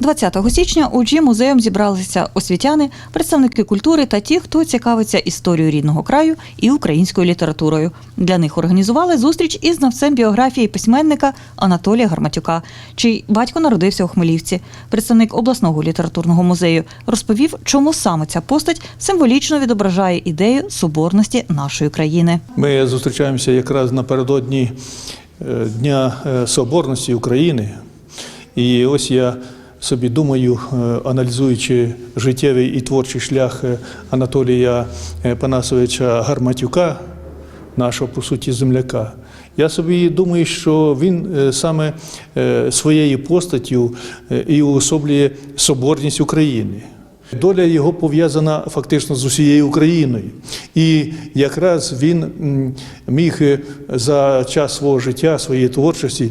20 січня у Джі музеєм зібралися освітяни, представники культури та ті, хто цікавиться історією рідного краю і українською літературою. Для них організували зустріч із знавцем біографії письменника Анатолія Гарматюка, чий батько народився у Хмелівці. Представник обласного літературного музею розповів, чому саме ця постать символічно відображає ідею соборності нашої країни. Ми зустрічаємося якраз напередодні е, Дня е, Соборності України. І ось я собі думаю, е, аналізуючи життєвий і творчий шлях е, Анатолія е, Панасовича Гарматюка, нашого по суті земляка. Я собі думаю, що він саме своєю постаттю і уособлює соборність України. Доля його пов'язана фактично з усією Україною. І якраз він міг за час свого життя, своєї творчості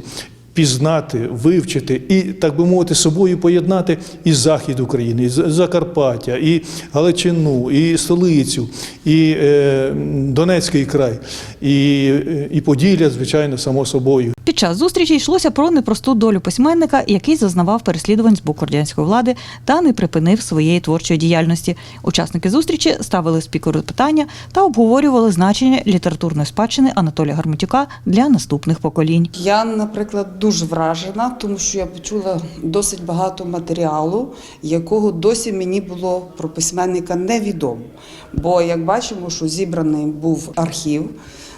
пізнати, вивчити і, так би мовити, собою поєднати і захід України, і Закарпаття, і Галичину, і столицю, і е, Донецький край, і, і Поділля, звичайно, само собою. Час зустрічі йшлося про непросту долю письменника, який зазнавав переслідувань з боку радянської влади та не припинив своєї творчої діяльності. Учасники зустрічі ставили спікеру питання та обговорювали значення літературної спадщини Анатолія Гарматюка для наступних поколінь. Я, наприклад, дуже вражена, тому що я почула досить багато матеріалу, якого досі мені було про письменника невідомо. Бо, як бачимо, що зібраний був архів,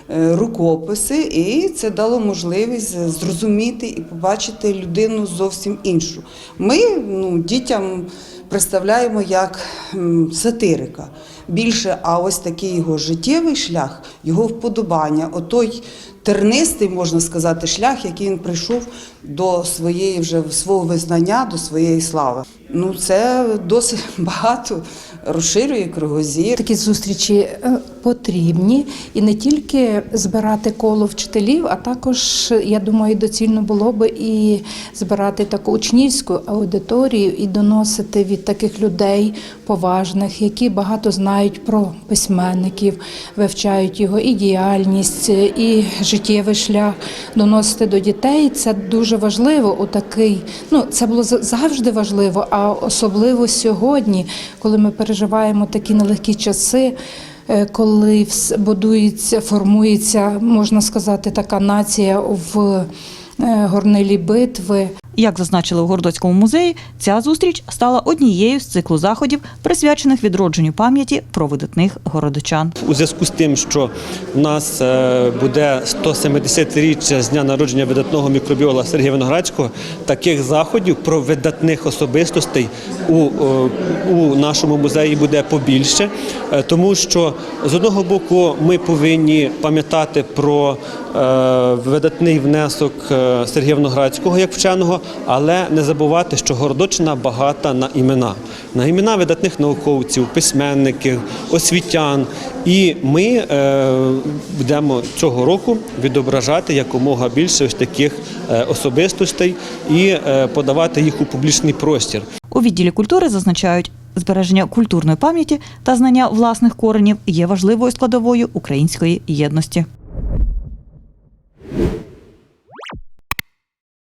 рукописи, і це дало можливість зрозуміти і побачити людину зовсім іншу. Ми ну, дітям представляємо як сатирика більше, а ось такий його життєвий шлях, його вподобання, отой тернистий, можна сказати, шлях, який він прийшов до своєї вже свого визнання, до своєї слави. Ну, це досить багато розширює кругозір. Такі зустрічі е, потрібні і не тільки збирати коло вчителів, а також я думаю, доцільно було би і збирати таку учнівську аудиторію і доносити від таких людей поважних, які багато знають про письменників, вивчають його і діяльність, і життєвий шлях, доносити до дітей. Це дуже важливо. У такий ну це було завжди важливо, а особливо сьогодні, коли ми переживаємо такі нелегкі часи. е, Коли будується, формується, можна сказати, така нація в е, горнилі битви, Як зазначили у Гордоцькому музеї, ця зустріч стала однією з циклу заходів, присвячених відродженню пам'яті про видатних городочан. У зв'язку з тим, що в нас е, буде 170-річчя з дня народження видатного мікробіола Сергія Виноградського, таких заходів про видатних особистостей у, е, у нашому музеї буде побільше, Е, тому що з одного боку ми повинні пам'ятати про видатний внесок Сергія Виноградського як вченого, але не забувати, що Городочина багата на імена, на імена видатних науковців, письменників, освітян. І ми е, будемо цього року відображати якомога більше ось таких е, особистостей і е, подавати їх у публічний простір. У відділі культури зазначають, збереження культурної пам'яті та знання власних коренів є важливою складовою української єдності.